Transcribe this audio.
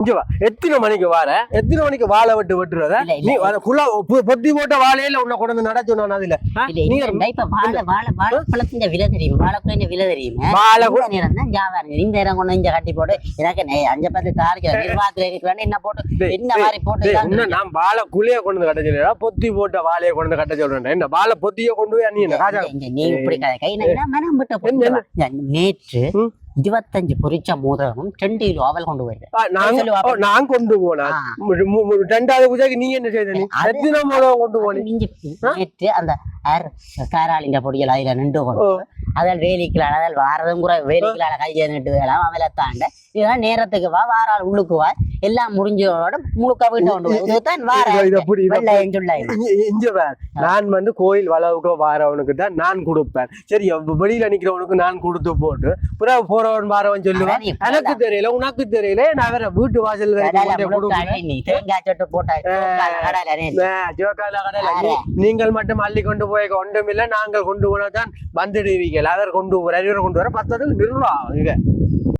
இங்க வா. எத்தனை மணிக்கு வார? எத்தனை மணிக்கு வாழை வெட்டு வெட்டுறத. நீ குள்ள பொ- பொத்தி போட்ட வாழையில உன்னை கொண்டு வந்து நடச்சு நான் அதுல. நீங்க இப்ப வாழை வாழை வாழைப்பழத்தின் விலை தெரியும்? வாழைப்பழ விலை தெரியுமே? வாழை இந்த நேரம் தான் வியாபாரம் இந்த நேரம் கொண்டு இங்க கட்டி போட்டு எனக்கு அஞ்சு பத்து தாரிக்க நிர்வாகத்துல இருக்கிறான்னு என்ன போட்டு என்ன மாதிரி போட்டு. இன்னும் நான் வாழை குழிய கொண்டு வந்து கட்ட சொல்லிடா பொத்தி போட்ட வாழையை கொண்டு வந்து கட்ட சொல்றேன். என்ன வாழை பொத்திய கொண்டு போய் நீ என்ன இப்படி கை மனம் விட்டு போட்டு. நேற்று இருபத்தஞ்சு பொரிச்ச மோதிரமும் ரெண்டு கிலோ அவல் கொண்டு நான் கொண்டு போனேன் ரெண்டாவது பூஜைக்கு நீ என்ன செய்த நீ அது- எத்தனை மூலம் கொண்டு போனி மிஞ்சி நேற்று அந்த காராளிங்க பொடிகள் அதுல நின்று கொண்டு. அதில் வேலிக்கலால் அதில் வாரதும் கூட வேலிக்கலால கையை நிட்டு வேலாம் அவளை தாண்ட இதெல்லாம் நேரத்துக்கு வா வாரால் உள்ளுக்கு வா எல்லாம் முடிஞ்சோட முழுக்க வீட்டை நான் வந்து கோயில் வளவுக்கு வாரவனுக்கு தான் நான் கொடுப்பேன். சரி வெளியில நிக்கிறவனுக்கு நான் கொடுத்து போட்டு புறா போறவன் வாரவன் சொல்லுவான் எனக்கு தெரியல உனக்கு தெரியல நான் வேற வீட்டு வாசல் நீங்கள் மட்டும் அள்ளி கொண்டு போய் ஒன்றுமில்லை நாங்கள் கொண்டு போனா தான் வந்துடுவீங்க அவர் கொண்டு போற இவரை கொண்டு வர பத்தது நிர்வாகம்.